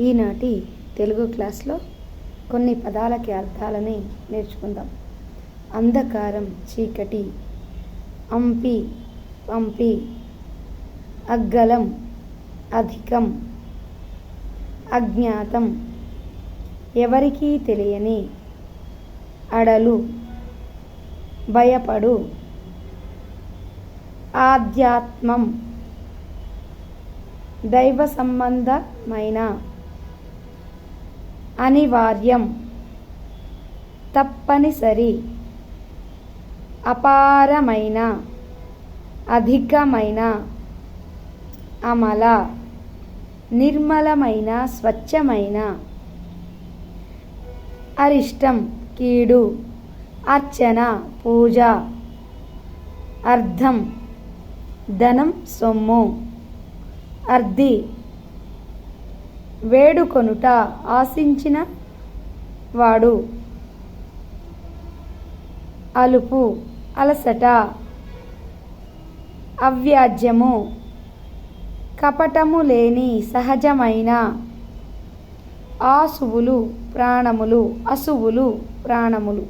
ఈనాటి తెలుగు క్లాస్లో కొన్ని పదాలకి అర్థాలని నేర్చుకుందాం. అంధకారం చీకటి అంపి పంపి అగ్గలం అధికం అజ్ఞాతం ఎవరికీ తెలియని అడలు భయపడు ఆధ్యాత్మం దైవ సంబంధమైన అనివార్యం. తప్పనిసరి. అపారమైన. అధికమైన. అమల. నిర్మలమైన. స్వచ్ఛమైన. అరిష్టం కీడు. అర్చన పూజ. అర్థం. ధనం సొమ్ము. అర్ధి వేడుకొనుట ఆశించిన వాడు. అలుపు అలసట అవ్యాజ్యము కపటము లేని సహజమైన ఆసువులు ప్రాణములు అసువులు ప్రాణములు.